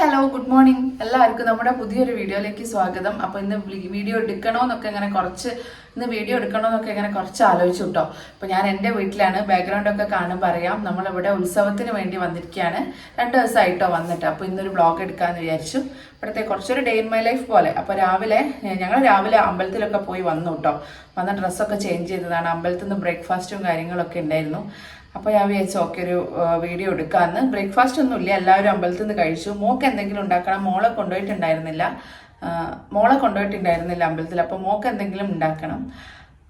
Hello good morning. എല്ലാവർക്കും നമ്മുടെ പുതിയൊരു വീഡിയോയിലേക്ക് സ്വാഗതം. അപ്പൊ ഇന്ന് വീഡിയോ വീഡിയോ എടുക്കണോന്നൊക്കെ ഇങ്ങനെ കുറച്ച് ഇന്ന് വീഡിയോ എടുക്കണോന്നൊക്കെ ഇങ്ങനെ കുറച്ച് ആലോചിച്ചു കേട്ടോ അപ്പൊ ഞാൻ എന്റെ വീട്ടിലാണ്. ബാക്ക്ഗ്രൗണ്ട് ഒക്കെ കാണുമ്പോൾ അറിയാം നമ്മളിവിടെ ഉത്സവത്തിന് വേണ്ടി വന്നിരിക്കുകയാണ്. രണ്ട് ദിവസമായിട്ടോ വന്നിട്ട്. അപ്പൊ ഇന്നൊരു ബ്ലോഗ് എടുക്കാന്ന് വിചാരിച്ചു. ഇവിടുത്തെ കുറച്ചൊരു ഡേ ഇൻ മൈ ലൈഫ് പോലെ. അപ്പോൾ രാവിലെ ഞങ്ങൾ രാവിലെ അമ്പലത്തിലൊക്കെ പോയി വന്നു കേട്ടോ വന്ന ഡ്രസ്സൊക്കെ ചേഞ്ച് ചെയ്തതാണ്. അമ്പലത്തിൽ നിന്ന് ബ്രേക്ക്ഫാസ്റ്റും കാര്യങ്ങളൊക്കെ ഉണ്ടായിരുന്നു. അപ്പോൾ ഞാൻ വിചാരിച്ചു ഓക്കെ ഒരു വീഡിയോ എടുക്കാമെന്ന് ബ്രേക്ക്ഫാസ്റ്റ് ഒന്നും ഇല്ല. എല്ലാവരും അമ്പലത്തിൽ നിന്ന് കഴിച്ചു. മോക്ക് എന്തെങ്കിലും ഉണ്ടാക്കണം. മോളെ കൊണ്ടുപോയിട്ടുണ്ടായിരുന്നില്ല. മോളെ കൊണ്ടുപോയിട്ടുണ്ടായിരുന്നില്ല അമ്പലത്തിൽ. അപ്പോൾ മോക്ക് എന്തെങ്കിലും ഉണ്ടാക്കണം.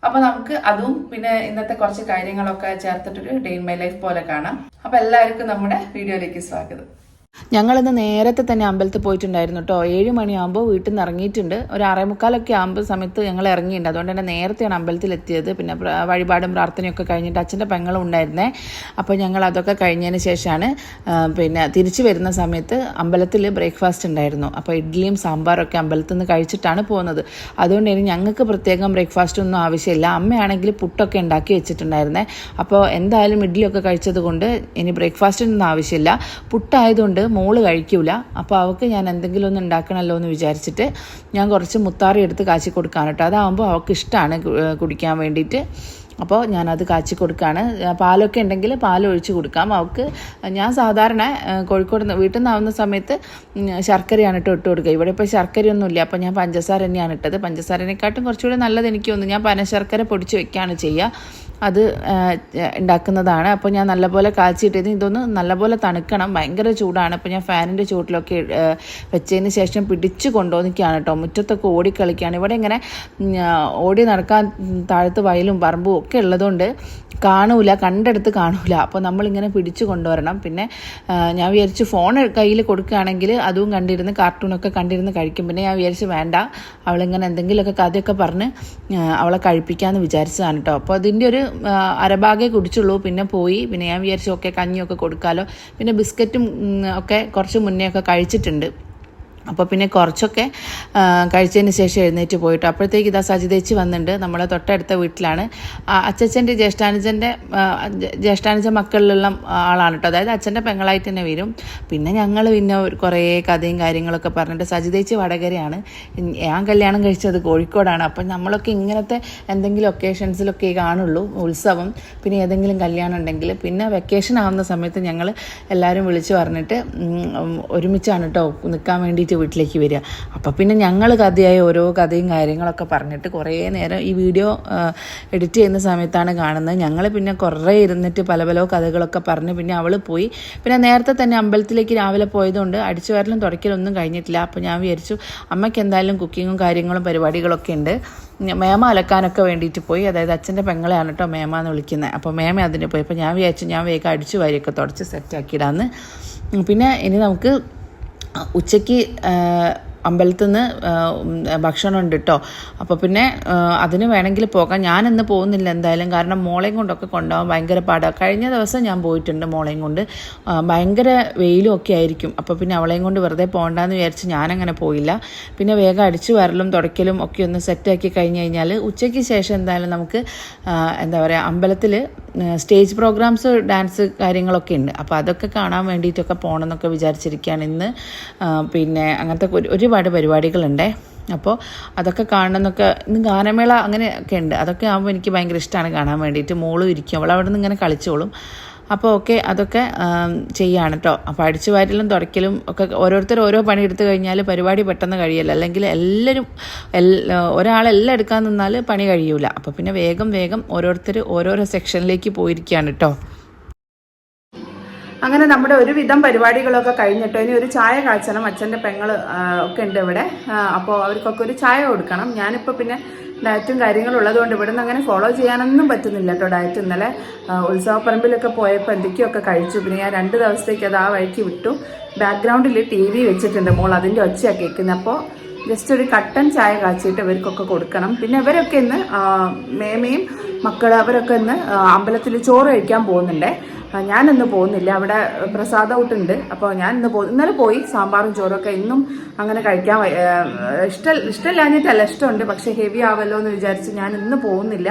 അപ്പോൾ നമുക്ക് അതും പിന്നെ ഇന്നത്തെ കുറച്ച് കാര്യങ്ങളൊക്കെ ചേർത്തിട്ടൊരു ഡേ ഇൻ മൈ ലൈഫ് പോലെ കാണാം. അപ്പോൾ എല്ലാവർക്കും നമ്മുടെ വീഡിയോയിലേക്ക് സ്വാഗതം. ഞങ്ങളിന്ന് നേരത്തെ തന്നെ അമ്പലത്തിൽ പോയിട്ടുണ്ടായിരുന്നു കേട്ടോ ഏഴ് മണിയാകുമ്പോൾ വീട്ടിൽ നിന്ന് ഇറങ്ങിയിട്ടുണ്ട്. ഒരു അറേമുക്കാലൊക്കെ ആകുമ്പോൾ സമയത്ത് ഞങ്ങൾ ഇറങ്ങിയിട്ടുണ്ട്. അതുകൊണ്ട് തന്നെ നേരത്തെയാണ് അമ്പലത്തിൽ എത്തിയത്. പിന്നെ വഴിപാടും പ്രാർത്ഥനയൊക്കെ കഴിഞ്ഞിട്ട് അച്ഛന്റെ പെങ്ങളും ഉണ്ടായിരുന്നേ. അപ്പോൾ ഞങ്ങൾ അതൊക്കെ കഴിഞ്ഞതിന് ശേഷമാണ് പിന്നെ തിരിച്ചു വരുന്ന സമയത്ത് അമ്പലത്തിൽ ബ്രേക്ക്ഫാസ്റ്റ് ഉണ്ടായിരുന്നു. അപ്പോൾ ഇഡ്ഡലിയും സാമ്പാറൊക്കെ അമ്പലത്തിൽ നിന്ന് കഴിച്ചിട്ടാണ് പോകുന്നത്. അതുകൊണ്ട് ഇനി ഞങ്ങൾക്ക് പ്രത്യേകം ബ്രേക്ക്ഫാസ്റ്റ് ഒന്നും ആവശ്യമില്ല. അമ്മയാണെങ്കിൽ പുട്ടൊക്കെ ഉണ്ടാക്കി വെച്ചിട്ടുണ്ടായിരുന്നേ. അപ്പോൾ എന്തായാലും ഇഡ്ഡലിയൊക്കെ കഴിച്ചത് കൊണ്ട് ഇനി ബ്രേക്ക്ഫാസ്റ്റിനൊന്നും ആവശ്യമില്ല. പുട്ടായതുകൊണ്ട് മോൾ കഴിക്കൂല. അപ്പോൾ അവൾക്ക് ഞാൻ എന്തെങ്കിലും ഒന്ന് ഉണ്ടാക്കണമല്ലോ എന്ന് വിചാരിച്ചിട്ട് ഞാൻ കുറച്ച് മുത്താറി എടുത്ത് കാച്ചി കൊടുക്കാൻ കേട്ടോ. അതാകുമ്പോൾ അവൾക്ക് ഇഷ്ടമാണ് കുടിക്കാൻ വേണ്ടിയിട്ട്. അപ്പോൾ ഞാനത് കാച്ചി കൊടുക്കുകയാണ് പാലൊക്കെ ഉണ്ടെങ്കിൽ പാൽ ഒഴിച്ച് കൊടുക്കാം. അവൾക്ക് ഞാൻ സാധാരണ കോഴിക്കോട് വീട്ടിൽ നിന്നാവുന്ന സമയത്ത് ശർക്കരയാണ് ഇട്ട് ഇട്ട് കൊടുക്കുക. ഇവിടെ ഇപ്പോൾ ശർക്കരയൊന്നുമില്ല അപ്പോൾ ഞാൻ പഞ്ചസാര തന്നെയാണ് ഇട്ടത്. പഞ്ചസാരനെക്കാട്ടും കുറച്ചുകൂടി നല്ലത് എനിക്ക് തോന്നുന്നു. ഞാൻ പനശർക്കര പൊടിച്ച് വെക്കുകയാണ് ചെയ്യുക. അത് ഉണ്ടാക്കുന്നതാണ്. അപ്പോൾ ഞാൻ നല്ലപോലെ കാച്ചിട്ടത് ഇതൊന്ന് നല്ലപോലെ തണുക്കണം. ഭയങ്കര ചൂടാണ്. അപ്പോൾ ഞാൻ ഫാനിന്റെ ചൂട്ടിലൊക്കെ വെച്ചതിന് ശേഷം പിടിച്ച് കൊണ്ടുവന്നിരിക്കുകയാണ് കേട്ടോ. മുറ്റത്തൊക്കെ ഓടിക്കളിക്കുകയാണ് ഇവിടെ ഇങ്ങനെ ഓടി നടക്കാൻ താഴത്ത് വയലും പറമ്പും ഒക്കെ ഉള്ളതുകൊണ്ട് കാണൂല കണ്ടെടുത്ത് കാണൂല. അപ്പോൾ നമ്മളിങ്ങനെ പിടിച്ചു കൊണ്ടുവരണം. പിന്നെ ഞാൻ വിചാരിച്ചു ഫോൺ കയ്യിൽ കൊടുക്കുകയാണെങ്കിൽ അതും കണ്ടിരുന്ന് കാർട്ടൂണൊക്കെ കണ്ടിരുന്ന് കഴിക്കും. പിന്നെ ഞാൻ വിചാരിച്ചു വേണ്ട അവളിങ്ങനെ എന്തെങ്കിലുമൊക്കെ കഥയൊക്കെ പറഞ്ഞ് അവളെ കഴിപ്പിക്കാമെന്ന് വിചാരിച്ചതാണ് കേട്ടോ അപ്പോൾ അതിന്റെ ഒരു അരഭാഗെ കുടിച്ചുള്ളൂ. പിന്നെ പോയി. പിന്നെ ഞാൻ വിചാരിച്ചു ഓക്കെ കഞ്ഞിയൊക്കെ കൊടുക്കാമല്ലോ പിന്നെ ബിസ്ക്കറ്റും ഒക്കെ കുറച്ച് മുന്നേ ഒക്കെ കഴിച്ചിട്ടുണ്ട്. അപ്പോൾ പിന്നെ കുറച്ചൊക്കെ കഴിച്ചതിന് ശേഷം എഴുന്നേറ്റ് പോയിട്ട് അപ്പോഴത്തേക്ക് ഇതാ സജിതേച്ചി വന്നിട്ടുണ്ട്. നമ്മളെ തൊട്ടടുത്ത വീട്ടിലാണ്. ആ, അച്ചച്ചന്റെ ജ്യേഷ്ഠാനുജന്റെ ജ്യേഷ്ഠാനുജൻ മക്കളിലുള്ള ആളാണ് കേട്ടോ. അതായത് അച്ഛന്റെ പെങ്ങളായിട്ട് തന്നെ വരും. പിന്നെ ഞങ്ങൾ പിന്നെ കുറേ കഥയും കാര്യങ്ങളൊക്കെ പറഞ്ഞിട്ട് സജിതേച്ചി വടകരയാണ്. ഞാൻ കല്യാണം കഴിച്ചത് കോഴിക്കോടാണ്. അപ്പം നമ്മളൊക്കെ ഇങ്ങനത്തെ എന്തെങ്കിലും ഒക്കേഷൻസിലൊക്കെ കാണുള്ളൂ ഉത്സവം. പിന്നെ ഏതെങ്കിലും കല്യാണം ഉണ്ടെങ്കിൽ പിന്നെ വെക്കേഷൻ ആവുന്ന സമയത്ത് ഞങ്ങൾ എല്ലാവരും വിളിച്ചു പറഞ്ഞിട്ട് ഒരുമിച്ചാണ് കേട്ടോ നിൽക്കാൻ വേണ്ടിയിട്ട് വീട്ടിലേക്ക് വരിക. അപ്പോൾ പിന്നെ ഞങ്ങൾ കഥയായ ഓരോ കഥയും കാര്യങ്ങളൊക്കെ പറഞ്ഞിട്ട് കുറേ നേരം ഈ വീഡിയോ എഡിറ്റ് ചെയ്യുന്ന സമയത്താണ് കാണുന്നത്. ഞങ്ങൾ പിന്നെ കുറേ ഇരുന്നിട്ട് പല പല കഥകളൊക്കെ പറഞ്ഞ് പിന്നെ അവൾ പോയി. പിന്നെ നേരത്തെ തന്നെ അമ്പലത്തിലേക്ക് രാവിലെ പോയതുകൊണ്ട് അടിച്ചു വരലും തുടയ്ക്കലൊന്നും കഴിഞ്ഞിട്ടില്ല. അപ്പോൾ ഞാൻ വിചാരിച്ചു അമ്മയ്ക്ക് എന്തായാലും കുക്കിങ്ങും കാര്യങ്ങളും പരിപാടികളൊക്കെ ഉണ്ട്. മേമ അലക്കാനൊക്കെ വേണ്ടിയിട്ട് പോയി. അതായത് അച്ഛന്റെ പെങ്ങളെയാണ് കേട്ടോ മേമ എന്ന് വിളിക്കുന്നത് അപ്പോൾ മേമ അതിന് പോയി അപ്പോൾ ഞാൻ വിചാരിച്ചു ഞാൻ വേഗം അടിച്ചു വാരിയൊക്കെ തുടച്ച് സെറ്റാക്കിയിടാന്ന് പിന്നെ ഇനി നമുക്ക് ഉച്ചയ്ക്ക് അമ്പലത്തിൽ നിന്ന് ഭക്ഷണം ഉണ്ട് കേട്ടോ അപ്പോൾ പിന്നെ അതിന് വേണമെങ്കിൽ പോകാം. ഞാൻ ഇന്ന് പോകുന്നില്ല എന്തായാലും. കാരണം മോളെയും കൊണ്ടൊക്കെ കൊണ്ടുപോകാൻ ഭയങ്കര പാടാണ് കഴിഞ്ഞ ദിവസം ഞാൻ പോയിട്ടുണ്ട് മോളെയും കൊണ്ട്. ഭയങ്കര വെയിലും ഒക്കെ ആയിരിക്കും. അപ്പോൾ പിന്നെ അവളെയും കൊണ്ട് വെറുതെ പോകണ്ടെന്ന് വിചാരിച്ച് ഞാനങ്ങനെ പോയില്ല. പിന്നെ വേഗം അടിച്ചു വരലും തുടയ്ക്കലും ഒക്കെ ഒന്ന് സെറ്റാക്കി കഴിഞ്ഞ് കഴിഞ്ഞാൽ ഉച്ചയ്ക്ക് ശേഷം എന്തായാലും നമുക്ക് എന്താ പറയുക അമ്പലത്തിൽ സ്റ്റേജ് പ്രോഗ്രാംസ് ഡാൻസ് കാര്യങ്ങളൊക്കെ ഉണ്ട്. അപ്പോൾ അതൊക്കെ കാണാൻ വേണ്ടിയിട്ടൊക്കെ പോകണം എന്നൊക്കെ വിചാരിച്ചിരിക്കുകയാണ് ഇന്ന്. പിന്നെ അങ്ങനത്തെ ഒരു- ഒരുപാട് പരിപാടികളുണ്ട്. അപ്പോൾ അതൊക്കെ കാണണമെന്നൊക്കെ ഇന്ന് ഗാനമേള അങ്ങനെയൊക്കെ ഉണ്ട്. അതൊക്കെ ആകുമ്പോൾ എനിക്ക് ഭയങ്കര ഇഷ്ടമാണ് കാണാൻ വേണ്ടിയിട്ട്. മോളും ഇരിക്കും. അവൾ അവിടെ നിന്ന് ഇങ്ങനെ കളിച്ചോളും. അപ്പോൾ ഓക്കെ അതൊക്കെ ചെയ്യാണ് കേട്ടോ അപ്പോൾ അടിച്ചു വാരലും തുടയ്ക്കലും ഒക്കെ ഓരോരുത്തർ ഓരോ പണി എടുത്തു കഴിഞ്ഞാൽ പരിപാടി പെട്ടെന്ന് കഴിയില്ല. അല്ലെങ്കിൽ എല്ലാവരും എല്ല ഒരാളെല്ലാം എടുക്കാൻ നിന്നാൽ പണി കഴിയൂല. അപ്പോൾ പിന്നെ വേഗം വേഗം ഓരോരുത്തർ ഓരോരോ സെക്ഷനിലേക്ക് പോയിരിക്കുകയാണ് കേട്ടോ അങ്ങനെ നമ്മുടെ ഒരുവിധം പരിപാടികളൊക്കെ കഴിഞ്ഞിട്ടോ ഇനി ഒരു ചായ കാച്ചണം. അച്ഛന്റെ പെങ്ങൾ ഒക്കെ ഉണ്ട് ഇവിടെ. അപ്പോൾ അവർക്കൊക്കെ ഒരു ചായ കൊടുക്കണം. ഞാനിപ്പോൾ പിന്നെ ഡയറ്റും കാര്യങ്ങളും ഉള്ളതുകൊണ്ട് ഇവിടെ നിന്ന് അങ്ങനെ ഫോളോ ചെയ്യാനൊന്നും പറ്റുന്നില്ല കേട്ടോ ഡയറ്റ് ഇന്നലെ. ഉത്സവപ്പറമ്പിലൊക്കെ പോയപ്പോൾ എന്തൊക്കെയൊക്കെ കഴിച്ചു. പിന്നെ ഞാൻ രണ്ട് ദിവസത്തേക്ക് അത് ആ വഴിക്ക് വിട്ടു. ബാക്ക്ഗ്രൗണ്ടിൽ ടി വി വെച്ചിട്ടുണ്ട് മോൾ അതിന്റെ ഒച്ചയാണ് കേൾക്കുന്നത് അപ്പോൾ ജസ്റ്റ് ഒരു കട്ടൻ ചായ കാച്ചിയിട്ട് ഇവർക്കൊക്കെ കൊടുക്കണം. പിന്നെ ഇവരൊക്കെ ഇന്ന് മേമയും മക്കൾ അവരൊക്കെ ഇന്ന് അമ്പലത്തിൽ ചോറ് കഴിക്കാൻ പോകുന്നുണ്ടേ. ഞാനിന്ന് പോകുന്നില്ല. അവിടെ പ്രസാദ ഔട്ടുണ്ട്. അപ്പോൾ ഞാൻ ഇന്ന് പോ ഇന്നലെ പോയി സാമ്പാറും ചോറൊക്കെ ഇന്നും അങ്ങനെ കഴിക്കാൻ ഇഷ്ടം ഇഷ്ടമില്ലാഞ്ഞിട്ടല്ല ഇഷ്ടമുണ്ട്. പക്ഷേ ഹെവി ആവല്ലോ എന്ന് വിചാരിച്ച് ഞാൻ ഇന്ന് പോകുന്നില്ല.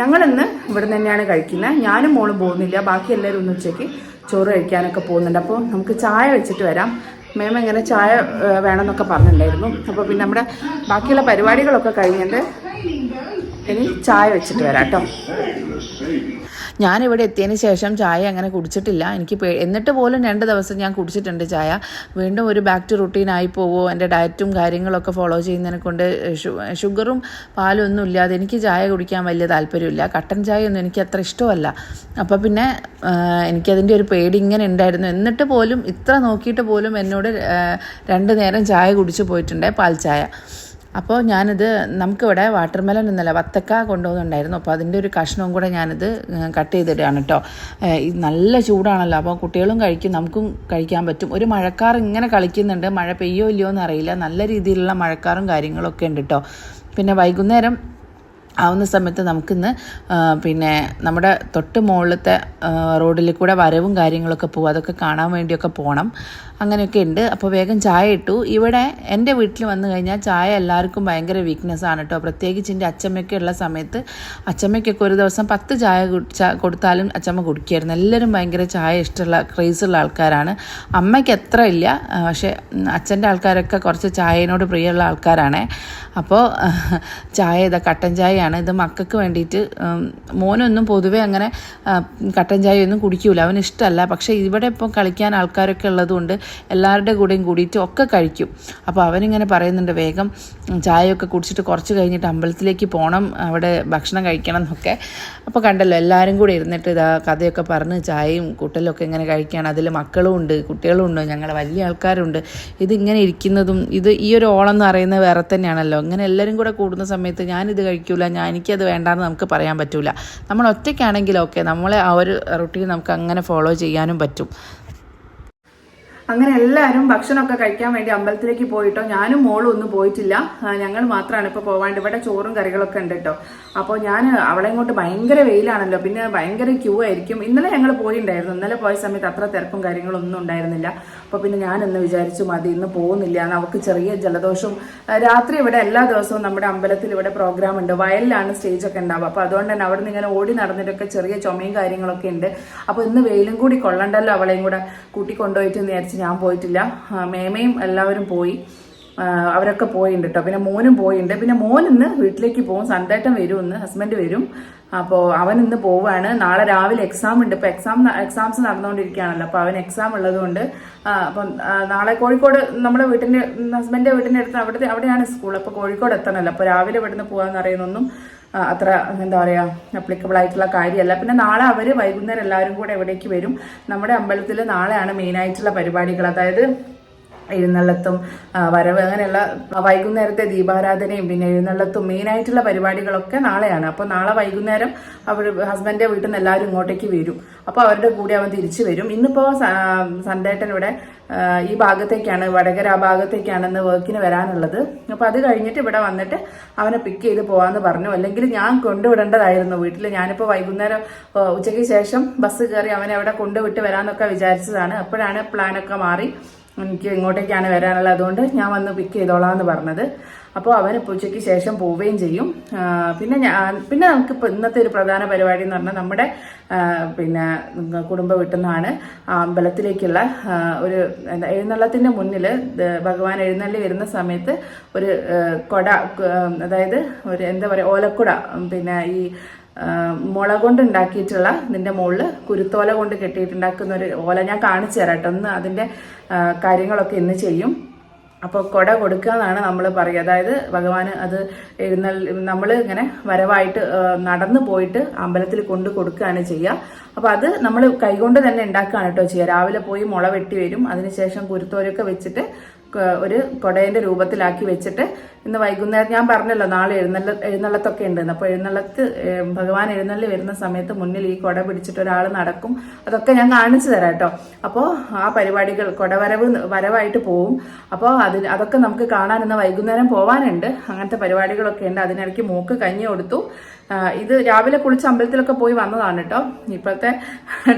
ഞങ്ങളിന്ന് ഇവിടെ തന്നെയാണ് കഴിക്കുന്നത് ഞാനും മോളും പോകുന്നില്ല. ബാക്കി എല്ലാവരും ഒന്ന് ഉച്ചയ്ക്ക് ചോറ് കഴിക്കാനൊക്കെ പോകുന്നുണ്ട്. അപ്പോൾ നമുക്ക് ചായ വെച്ചിട്ട് വരാം. മേമ ഇങ്ങനെ ചായ വേണമെന്നൊക്കെ പറഞ്ഞിട്ടുണ്ടായിരുന്നു. അപ്പോൾ പിന്നെ നമ്മുടെ ബാക്കിയുള്ള പരിപാടികളൊക്കെ കഴിഞ്ഞിട്ട് ഇനി ചായ വെച്ചിട്ട് വരാം കേട്ടോ. ഞാനിവിടെ എത്തിയതിന് ശേഷം ചായ അങ്ങനെ കുടിച്ചിട്ടില്ല. എനിക്ക് എന്നിട്ട് പോലും രണ്ട് ദിവസം ഞാൻ കുടിച്ചിട്ടുണ്ട് ചായ. വീണ്ടും ഒരു ബാക്ക് ടു റുട്ടീൻ ആയി പോവോ? എന്റെ ഡയറ്റും കാര്യങ്ങളൊക്കെ ഫോളോ ചെയ്യുന്നതിനെ കൊണ്ട് ഷുഗറും പാലും ഒന്നും ഇല്ലാതെ എനിക്ക് ചായ കുടിക്കാൻ വലിയ താല്പര്യമില്ല. കട്ടൻ ചായ ഒന്നും എനിക്ക് അത്ര ഇഷ്ടമല്ല. അപ്പോൾ പിന്നെ എനിക്കതിന്റെ ഒരു പേടി ഇങ്ങനെ ഉണ്ടായിരുന്നു. എന്നിട്ട് പോലും ഇത്ര നോക്കിയിട്ട് പോലും എന്നോട് രണ്ട് നേരം ചായ കുടിച്ചു പോയിട്ടുണ്ട് പാൽ ചായ അപ്പോൾ ഞാനിത് നമുക്കിവിടെ വാട്ടർമെലൻ എന്നല്ല വത്തക്ക കൊണ്ടുപോകുന്നുണ്ടായിരുന്നു. അപ്പോൾ അതിന്റെ ഒരു കഷ്ണവും കൂടെ ഞാനിത് കട്ട് ചെയ്തിടുകയാണ് കേട്ടോ. ഇത് നല്ല ചൂടാണല്ലോ അപ്പോൾ കുട്ടികളും കഴിക്കും നമുക്കും കഴിക്കാൻ പറ്റും. ഒരു മഴക്കാർ ഇങ്ങനെ കളിക്കുന്നുണ്ട് മഴ പെയ്യോ ഇല്ലയോ എന്ന് അറിയില്ല നല്ല രീതിയിലുള്ള മഴക്കാറും കാര്യങ്ങളൊക്കെ ഉണ്ട് കേട്ടോ. പിന്നെ വൈകുന്നേരം ആവുന്ന സമയത്ത് നമുക്കിന്ന് പിന്നെ നമ്മുടെ തൊട്ട് മുകളിലത്തെ റോഡിൽ കൂടെ വരവും കാര്യങ്ങളൊക്കെ പോകും അതൊക്കെ കാണാൻ വേണ്ടിയൊക്കെ പോകണം അങ്ങനെയൊക്കെ ഉണ്ട്. അപ്പോൾ വേഗം ചായ ഇട്ടു. ഇവിടെ എന്റെ വീട്ടിൽ വന്നു കഴിഞ്ഞാൽ ചായ എല്ലാവർക്കും ഭയങ്കര വീക്ക്നെസ് ആണ് കേട്ടോ. പ്രത്യേകിച്ച് എന്റെ അച്ചമ്മയ്ക്ക് ഉള്ള സമയത്ത് അച്ചമ്മയ്ക്കൊക്കെ ഒരു ദിവസം പത്ത് ചായ കൊടുത്താലും അച്ചമ്മ കുടിക്കുമായിരുന്നു എല്ലാവരും ഭയങ്കര ചായ ഇഷ്ടമുള്ള ക്രേസുള്ള ആൾക്കാരാണ്. അമ്മയ്ക്ക് എത്ര ഇല്ല. പക്ഷേ അച്ഛന്റെ ആൾക്കാരൊക്കെ കുറച്ച് ചായയോട് പ്രിയമുള്ള ആൾക്കാരാണ്. അപ്പോൾ ചായ ഇതാ കട്ടൻ ചായയാണ്. ഇത് മക്കൾക്ക് വേണ്ടിയിട്ട് മോനൊന്നും പൊതുവേ അങ്ങനെ കട്ടൻ ചായ ഒന്നും കുടിക്കൂല. അവന് ഇഷ്ടമല്ല. പക്ഷേ ഇവിടെ ഇപ്പം കളിക്കാൻ ആൾക്കാരൊക്കെ ഉള്ളതുകൊണ്ട് എല്ലാവരുടെ കൂടെയും കൂടിയിട്ട് ഒക്കെ കഴിക്കും. അപ്പോൾ അവനിങ്ങനെ പറയുന്നുണ്ട് വേഗം ചായയൊക്കെ കുടിച്ചിട്ട് കുറച്ച് കഴിഞ്ഞിട്ട് അമ്പലത്തിലേക്ക് പോകണം അവിടെ ഭക്ഷണം കഴിക്കണം എന്നൊക്കെ. അപ്പോൾ കണ്ടല്ലോ എല്ലാവരും കൂടെ ഇരുന്നിട്ട് ഇതാ കഥയൊക്കെ പറഞ്ഞ് ചായയും കൂട്ടലൊക്കെ ഇങ്ങനെ കഴിക്കുകയാണ്. അതിൽ മക്കളും ഉണ്ട് കുട്ടികളും ഉണ്ട് ഞങ്ങൾ വലിയ ആൾക്കാരുണ്ട്. ഇതിങ്ങനെ ഇരിക്കുന്നതും ഇത് ഈ ഒരു ഓളം എന്ന് പറയുന്നത് വേറെ തന്നെയാണല്ലോ. ഇങ്ങനെ എല്ലാവരും കൂടെ കൂടുന്ന സമയത്ത് ഞാനിത് കഴിക്കൂല ഞാൻ എനിക്കത് വേണ്ടാന്ന് നമുക്ക് പറയാൻ പറ്റൂല. നമ്മൾ ഒറ്റയ്ക്കാണെങ്കിലൊക്കെ നമ്മളെ ആ ഒരു റൊട്ടീൻ നമുക്ക് അങ്ങനെ ഫോളോ ചെയ്യാനും പറ്റും. അങ്ങനെ എല്ലാവരും ഭക്ഷണമൊക്കെ കഴിക്കാൻ വേണ്ടി അമ്പലത്തിലേക്ക് പോയിട്ടോ ഞാനും മോളും ഒന്നും പോയിട്ടില്ല. ഞങ്ങൾ മാത്രമാണ് ഇപ്പോൾ പോവാണ്ട്. ഇവിടെ ചോറും കറികളൊക്കെ ഉണ്ട് കേട്ടോ അപ്പോൾ ഞാൻ അവളെ ഇങ്ങോട്ട് ഭയങ്കര വെയിലാണല്ലോ. പിന്നെ ഭയങ്കര ക്യൂ ആയിരിക്കും. ഇന്നലെ ഞങ്ങൾ പോയിണ്ടായിരുന്നു. ഇന്നലെ പോയ സമയത്ത് അത്ര തിരക്കും കാര്യങ്ങളൊന്നും ഉണ്ടായിരുന്നില്ല. അപ്പോൾ പിന്നെ ഞാൻ ഇന്ന് വിചാരിച്ചു മതി ഇന്ന് പോകുന്നില്ല. എന്ന് അവൾക്ക് ചെറിയ ജലദോഷം. രാത്രി ഇവിടെ എല്ലാ ദിവസവും നമ്മുടെ അമ്പലത്തിൽ ഇവിടെ പ്രോഗ്രാം ഉണ്ട്. വയലിലാണ് സ്റ്റേജ് ഒക്കെ ഉണ്ടാവുക. അപ്പോൾ അതുകൊണ്ട് തന്നെ അവിടെ നിന്ന് ഇങ്ങനെ ഓടി നടന്നിട്ടൊക്കെ ചെറിയ ചുമയും കാര്യങ്ങളൊക്കെ ഉണ്ട്. അപ്പോൾ ഇന്ന് വെയിലും കൂടി കൊള്ളണ്ടല്ലോ അവളെയും കൂടെ കൂട്ടി കൊണ്ടുപോയിട്ട് വിചാരിച്ച് ഞാൻ പോയിട്ടില്ല. മേമയും എല്ലാവരും പോയി. അവരൊക്കെ പോയിട്ടുണ്ട് കേട്ടോ പിന്നെ മോനും പോയിട്ടുണ്ട് പിന്നെ മോൻ ഇന്ന് വീട്ടിലേക്ക് പോകും. സന്തേട്ടം വരും ഇന്ന്. ഹസ്ബൻഡ് വരും. അപ്പോൾ അവൻ ഇന്ന് പോവാണ്. നാളെ രാവിലെ എക്സാം ഉണ്ട്. ഇപ്പോൾ എക്സാം എക്സാംസ് നടന്നുകൊണ്ടിരിക്കുകയാണല്ലോ അപ്പോൾ അവൻ എക്സാം ഉള്ളതുകൊണ്ട് അപ്പം നാളെ കോഴിക്കോട് നമ്മുടെ വീട്ടിന്റെ ഹസ്ബൻഡിന്റെ വീട്ടിന്റെ അടുത്ത് അവിടെ അവിടെയാണ് സ്കൂൾ അപ്പോൾ കോഴിക്കോട് എത്തണമല്ലോ അപ്പോൾ രാവിലെ ഇവിടുന്ന് പോകാമെന്ന് അറിയുന്നൊന്നും അത്ര എന്താ പറയുക അപ്ലിക്കബിൾ ആയിട്ടുള്ള കാര്യമല്ല പിന്നെ നാളെ അവർ വൈകുന്നേരം എല്ലാവരും കൂടെ എവിടേക്ക് വരും? നമ്മുടെ അമ്പലത്തിൽ നാളെയാണ് മെയിനായിട്ടുള്ള പരിപാടികൾ. അതായത് എഴുന്നള്ളത്തും വരവ് അങ്ങനെയുള്ള വൈകുന്നേരത്തെ ദീപാരാധനയും പിന്നെ എഴുന്നള്ളത്തും മെയിനായിട്ടുള്ള പരിപാടികളൊക്കെ നാളെയാണ്. അപ്പോൾ നാളെ വൈകുന്നേരം അവർ ഹസ്ബൻഡിന്റെ വീട്ടിൽ നിന്ന് എല്ലാവരും ഇങ്ങോട്ടേക്ക് വരും. അപ്പോൾ അവരുടെ കൂടെ അവൻ തിരിച്ചു വരും. ഇന്നിപ്പോൾ സൺഡേട്ടൻ ഇവിടെ ഈ ഭാഗത്തേക്കാണ് വടകര ആ ഭാഗത്തേക്കാണെന്ന് വർക്കിന് വരാനുള്ളത്. അപ്പോൾ അത് കഴിഞ്ഞിട്ട് ഇവിടെ വന്നിട്ട് അവനെ പിക്ക് ചെയ്ത് പോകാമെന്ന് പറഞ്ഞു. അല്ലെങ്കിൽ ഞാൻ കൊണ്ടുവിടേണ്ടതായിരുന്നു വീട്ടിൽ. ഞാനിപ്പോൾ വൈകുന്നേരം ഉച്ചയ്ക്ക് ശേഷം ബസ് കയറി അവനെ അവിടെ കൊണ്ടുവിട്ട് വരാമെന്നൊക്കെ വിചാരിച്ചതാണ്. അപ്പോഴാണ് പ്ലാനൊക്കെ മാറി. എനിക്ക് ഇങ്ങോട്ടേക്കാണ് വരാനുള്ളത്. അതുകൊണ്ട് ഞാൻ വന്ന് പിക്ക് ചെയ്തോളാം എന്ന് പറഞ്ഞത്. അപ്പോൾ അവൻ ഇപ്പോൾ ഉച്ചയ്ക്ക് ശേഷം പോവുകയും ചെയ്യും. പിന്നെ ഞാൻ പിന്നെ നമുക്ക് ഇപ്പോൾ ഇന്നത്തെ ഒരു പ്രധാന പരിപാടി എന്ന് പറഞ്ഞാൽ നമ്മുടെ പിന്നെ കുടുംബ വീട്ടിൽ നിന്നാണ് അമ്പലത്തിലേക്കുള്ള ഒരു എന്താ എഴുന്നള്ളത്തിന്റെ മുന്നിൽ ഭഗവാൻ എഴുന്നള്ളി വരുന്ന സമയത്ത് ഒരു കൊട അതായത് ഒരു എന്താ പറയുക ഓലക്കുട പിന്നെ ഈ മുള കൊണ്ട് ഉണ്ടാക്കിയിട്ടുള്ള ഇതിന്റെ മുകളിൽ കുരുത്തോല കൊണ്ട് കെട്ടിയിട്ടുണ്ടാക്കുന്ന ഒരു ഓല ഞാൻ കാണിച്ചു തരാം കേട്ടോ. ഒന്ന് അതിന്റെ കാര്യങ്ങളൊക്കെ ഇന്ന് ചെയ്യും. അപ്പോൾ കൊട കൊടുക്കുക എന്നാണ് നമ്മൾ പറയുക. അതായത് ഭഗവാന് അത് എഴുന്ന നമ്മൾ ഇങ്ങനെ വരവായിട്ട് നടന്നു പോയിട്ട് അമ്പലത്തിൽ കൊണ്ട് കൊടുക്കുകയാണ് ചെയ്യുക. അപ്പോൾ അത് നമ്മൾ കൈകൊണ്ട് തന്നെ ഉണ്ടാക്കുകയാണ് കേട്ടോ ചെയ്യുക. രാവിലെ പോയി മുള വെട്ടി വരും. അതിനുശേഷം കുരുത്തോരൊക്കെ വെച്ചിട്ട് ഒരു കൊടേന്റെ രൂപത്തിലാക്കി വെച്ചിട്ട് ഇന്ന് വൈകുന്നേരം ഞാൻ പറഞ്ഞല്ലോ നാളെ എഴുന്നള്ള എഴുന്നള്ളത്തൊക്കെ ഉണ്ട് അപ്പോൾ എഴുന്നള്ളത്ത് ഭഗവാൻ എഴുന്നള്ളി വരുന്ന സമയത്ത് മുന്നിൽ ഈ കൊട പിടിച്ചിട്ട് ഒരാൾ നടക്കും. അതൊക്കെ ഞാൻ കാണിച്ചു തരാം കേട്ടോ. അപ്പോൾ ആ പരിപാടികൾ കൊടവരവ് വരവായിട്ട് പോവും. അപ്പോൾ അതിന് അതൊക്കെ നമുക്ക് കാണാൻ ഇന്ന് വൈകുന്നേരം പോവാനുണ്ട്. അങ്ങനത്തെ പരിപാടികളൊക്കെ ഉണ്ട്. അതിനിടയ്ക്ക് മൂക്ക് കഞ്ഞി കൊടുത്തു. ഇത് രാവിലെ കുളിച്ച് അമ്പലത്തിലൊക്കെ പോയി വന്നതാണ് കേട്ടോ. ഇപ്പോഴത്തെ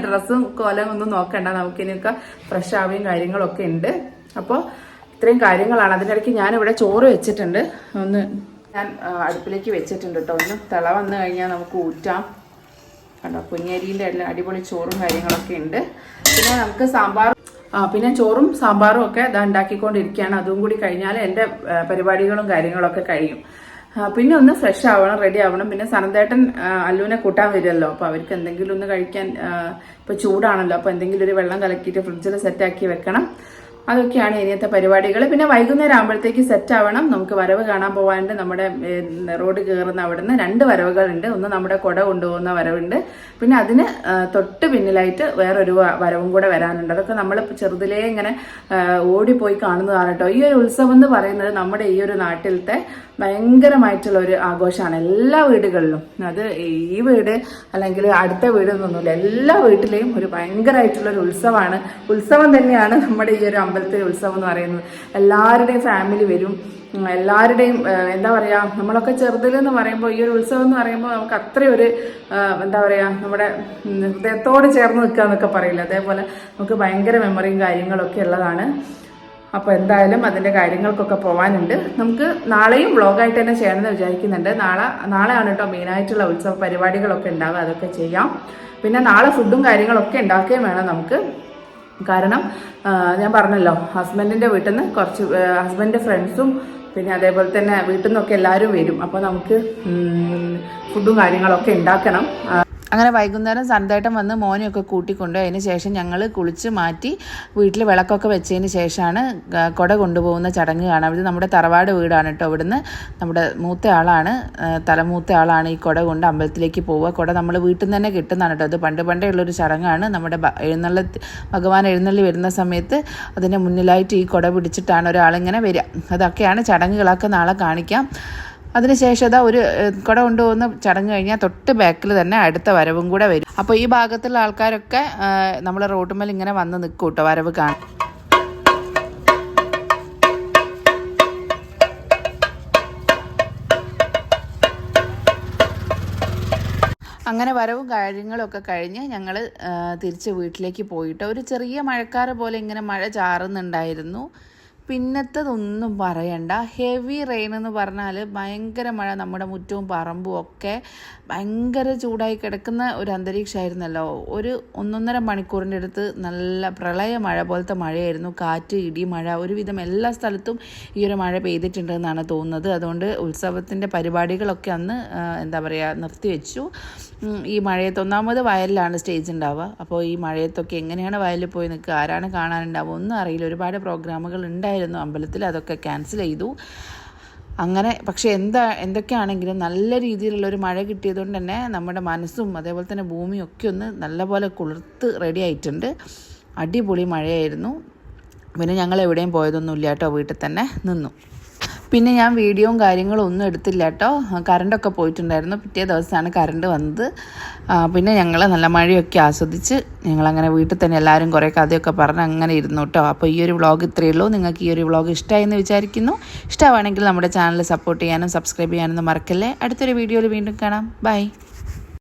ഡ്രസ്സും കോലം ഒന്നും നോക്കണ്ട. നമുക്കിനൊക്കെ ഫ്രഷ് ആവുകയും കാര്യങ്ങളൊക്കെ ഉണ്ട്. അപ്പോൾ ഇത്രയും കാര്യങ്ങളാണ്. അതിനിടയ്ക്ക് ഞാനിവിടെ ചോറ് വെച്ചിട്ടുണ്ട്. ഒന്ന് ഞാൻ അടുപ്പിലേക്ക് വെച്ചിട്ടുണ്ട് കേട്ടോ ഒന്ന് തിള വന്നു കഴിഞ്ഞാൽ നമുക്ക് ഊറ്റാം. കണ്ടോ കുഞ്ഞരിന്റെ എല്ലാം അടിപൊളി ചോറും കാര്യങ്ങളൊക്കെ ഉണ്ട്. പിന്നെ നമുക്ക് സാമ്പാർ ആ, പിന്നെ ചോറും സാമ്പാറും ഒക്കെ ഇതാ ഉണ്ടാക്കിക്കൊണ്ടിരിക്കുകയാണ്. അതും കൂടി കഴിഞ്ഞാൽ എന്റെ പരിപാടികളും കാര്യങ്ങളൊക്കെ കഴിയും. പിന്നെ ഒന്ന് ഫ്രഷ് ആവണം റെഡി ആവണം. പിന്നെ സനന്തേട്ടൻ അല്ലുവിനെ കൂട്ടാൻ വരുമല്ലോ അപ്പോൾ അവർക്ക് എന്തെങ്കിലും ഒന്ന് കഴിക്കാൻ ഇപ്പോൾ ചൂടാണല്ലോ. അപ്പോൾ എന്തെങ്കിലും ഒരു വെള്ളം കലക്കിയിട്ട് ഫ്രിഡ്ജിൽ സെറ്റാക്കി വെക്കണം. അതൊക്കെയാണ് ഇനിയത്തെ പരിപാടികൾ പിന്നെ വൈകുന്നേരം ആകുമ്പോഴത്തേക്ക് സെറ്റ് ആവണം. നമുക്ക് വരവ് കാണാൻ പോകാനുണ്ട് നമ്മുടെ റോഡ് കയറുന്ന അവിടുന്ന് രണ്ട് വരവുകളുണ്ട്. ഒന്ന് നമ്മുടെ കുട കൊണ്ടുപോകുന്ന വരവുണ്ട്. പിന്നെ അതിന് തൊട്ട് പിന്നിലായിട്ട് വേറൊരു വരവും കൂടെ വരാനുണ്ട്. അതൊക്കെ നമ്മൾ ചെറുതിലേ ഇങ്ങനെ ഓടിപ്പോയി കാണുന്നതാണ് കേട്ടോ. ഈ ഒരു ഉത്സവം എന്ന് പറയുന്നത് നമ്മുടെ ഈ ഒരു നാട്ടിലത്തെ ഭയങ്കരമായിട്ടുള്ള ഒരു ആഘോഷമാണ് എല്ലാ വീടുകളിലും. അത് ഈ വീട് അല്ലെങ്കിൽ അടുത്ത വീട് എന്നൊന്നുമില്ല എല്ലാ വീട്ടിലെയും ഒരു ഭയങ്കരമായിട്ടുള്ള ഒരു ഉത്സവമാണ്. ഉത്സവം തന്നെയാണ് നമ്മുടെ ഈ ഒരു അമ്പലത്തിലെ ഉത്സവം എന്ന് പറയുന്നത്. എല്ലാവരുടെയും ഫാമിലി വരും. എല്ലാവരുടെയും എന്താ പറയുക നമ്മളൊക്കെ ചെറുതിൽ എന്ന് പറയുമ്പോൾ ഈ ഒരു ഉത്സവം എന്ന് പറയുമ്പോൾ നമുക്ക് അത്രയൊരു എന്താ പറയുക നമ്മുടെ ഹൃദയത്തോട് ചേർന്ന് നിൽക്കുക എന്നൊക്കെ പറയില്ല? അതേപോലെ നമുക്ക് ഭയങ്കര മെമ്മറിയും കാര്യങ്ങളൊക്കെ ഉള്ളതാണ്. അപ്പോൾ എന്തായാലും അതിന്റെ കാര്യങ്ങൾക്കൊക്കെ പോകാനുണ്ട് നമുക്ക് നാളെയും വ്ളോഗായിട്ട് തന്നെ ചെയ്യണമെന്ന് വിചാരിക്കുന്നുണ്ട്. നാളെ നാളെയാണ് കേട്ടോ മെയിനായിട്ടുള്ള ഉത്സവ പരിപാടികളൊക്കെ ഉണ്ടാവുക. അതൊക്കെ ചെയ്യാം. പിന്നെ നാളെ ഫുഡും കാര്യങ്ങളൊക്കെ ഉണ്ടാക്കുകയും വേണം നമുക്ക്. കാരണം ഞാൻ പറഞ്ഞല്ലോ ഹസ്ബൻഡിന്റെ വീട്ടിൽ നിന്ന് കുറച്ച് ഹസ്ബൻഡിന്റെ ഫ്രണ്ട്സും പിന്നെ അതേപോലെ തന്നെ വീട്ടിൽ നിന്നൊക്കെ എല്ലാവരും വരും. അപ്പോൾ നമുക്ക് ഫുഡും കാര്യങ്ങളൊക്കെ ഉണ്ടാക്കണം. അങ്ങനെ വൈകുന്നേരം സന്തായിട്ട് വന്ന് മോനെയൊക്കെ കൂട്ടിക്കൊണ്ട് അതിന് ശേഷം ഞങ്ങൾ കുളിച്ച് മാറ്റി വീട്ടിൽ വിളക്കൊക്കെ വെച്ചതിന് ശേഷമാണ് കൊട കൊണ്ടുപോകുന്ന ചടങ്ങ് കാണാം. ഇത് നമ്മുടെ തറവാട് വീടാണ് കേട്ടോ. ഇവിടുന്ന് നമ്മുടെ മൂത്ത ആളാണ് തലമൂത്ത ആളാണ് ഈ കൊട കൊണ്ട് അമ്പലത്തിലേക്ക് പോവുക. കൊട നമ്മൾ വീട്ടിൽ നിന്ന് തന്നെ കിട്ടുന്നതാണ് കേട്ടോ. അത് പണ്ട് പണ്ടേ ഉള്ളൊരു ചടങ്ങാണ്. നമ്മുടെ എഴുന്നള്ളി ഭഗവാൻ എഴുന്നള്ളി വരുന്ന സമയത്ത് അതിന്റെ മുന്നിലായിട്ട് ഈ കൊട പിടിച്ചിട്ടാണ് ഒരാളിങ്ങനെ വരിക. അതൊക്കെയാണ് ചടങ്ങുകളൊക്കെ നാളെ കാണിക്കാം. അതിനുശേഷം അതാ ഒരു കുട കൊണ്ടുപോകുന്ന ചടങ്ങ് കഴിഞ്ഞാൽ തൊട്ട് ബാക്കിൽ തന്നെ അടുത്ത വരവും കൂടെ വരും. അപ്പോൾ ഈ ഭാഗത്തുള്ള ആൾക്കാരൊക്കെ നമ്മൾ റോട്ടുമ്മൽ ഇങ്ങനെ വന്ന് നിൽക്കും കേട്ടോ വരവ് കാണാൻ. അങ്ങനെ വരവും കാര്യങ്ങളൊക്കെ കഴിഞ്ഞ് ഞങ്ങൾ തിരിച്ച് വീട്ടിലേക്ക് പോയിട്ട് ഒരു ചെറിയ മഴക്കാറ് പോലെ ഇങ്ങനെ മഴ ചാറുന്നുണ്ടായിരുന്നു. പിന്നത്തതൊന്നും പറയണ്ട. ഹെവി റെയിൻ എന്ന് പറഞ്ഞാൽ ഭയങ്കര മഴ നമ്മുടെ മുറ്റവും പറമ്പും ഒക്കെ ഭയങ്കര ചൂടായി കിടക്കുന്ന ഒരു അന്തരീക്ഷമായിരുന്നല്ലോ. ഒരു ഒന്നൊന്നര മണിക്കൂറിന്റെ അടുത്ത് നല്ല പ്രളയ മഴ പോലത്തെ മഴയായിരുന്നു. കാറ്റ് ഇടി മഴ ഒരുവിധം എല്ലാ സ്ഥലത്തും ഈ ഒരു മഴ പെയ്തിട്ടുണ്ട് എന്നാണ് തോന്നുന്നത്. അതുകൊണ്ട് ഉത്സവത്തിന്റെ പരിപാടികളൊക്കെ അന്ന് എന്താ പറയുക നിർത്തിവെച്ചു. ഈ മഴയത്ത് ഒന്നാമത് വയലിലാണ് സ്റ്റേജ് ഉണ്ടാവുക. അപ്പോൾ ഈ മഴയത്തൊക്കെ എങ്ങനെയാണ് വയലിൽ പോയി നിൽക്കുക? ആരാണ് കാണാനുണ്ടാവുക? ഒന്നും അറിയില്ല. ഒരുപാട് പ്രോഗ്രാമുകൾ ഉണ്ടായിരുന്നു അമ്പലത്തിൽ അതൊക്കെ ക്യാൻസൽ ചെയ്തു. അങ്ങനെ പക്ഷേ എന്താ എന്തൊക്കെയാണെങ്കിലും നല്ല രീതിയിലുള്ള ഒരു മഴ കിട്ടിയതുകൊണ്ട് തന്നെ നമ്മുടെ മനസ്സും അതേപോലെ തന്നെ ഭൂമിയും ഒക്കെ ഒന്ന് നല്ലപോലെ കുളിർത്ത് റെഡി ആയിട്ടുണ്ട്. അടിപൊളി മഴയായിരുന്നു. പിന്നെ ഞങ്ങൾ എവിടെയും പോയതൊന്നുമില്ല കേട്ടോ വീട്ടിൽ തന്നെ നിന്നു. പിന്നെ ഞാൻ വീഡിയോയും കാര്യങ്ങളും ഒന്നും എടുത്തില്ല കേട്ടോ. കറണ്ടൊക്കെ പോയിട്ടുണ്ടായിരുന്നു. പിറ്റേ ദിവസമാണ് കറണ്ട് വന്നത്. പിന്നെ ഞങ്ങൾ നല്ല മഴയൊക്കെ ആസ്വദിച്ച് ഞങ്ങളങ്ങനെ വീട്ടിൽ തന്നെ എല്ലാവരും കുറേ കഥയൊക്കെ പറഞ്ഞ് അങ്ങനെ ഇരുന്നു കേട്ടോ. അപ്പോൾ ഈ ഒരു വ്ളോഗ് ഇത്രയേ ഉള്ളൂ. നിങ്ങൾക്ക് ഈ ഒരു വ്ളോഗ് ഇഷ്ടമായെന്ന് വിചാരിക്കുന്നു. ഇഷ്ടമാണെങ്കിൽ നമ്മുടെ ചാനൽ സപ്പോർട്ട് ചെയ്യാനും സബ്സ്ക്രൈബ് ചെയ്യാനൊന്നും മറക്കല്ലേ. അടുത്തൊരു വീഡിയോയിൽ വീണ്ടും കാണാം. ബൈ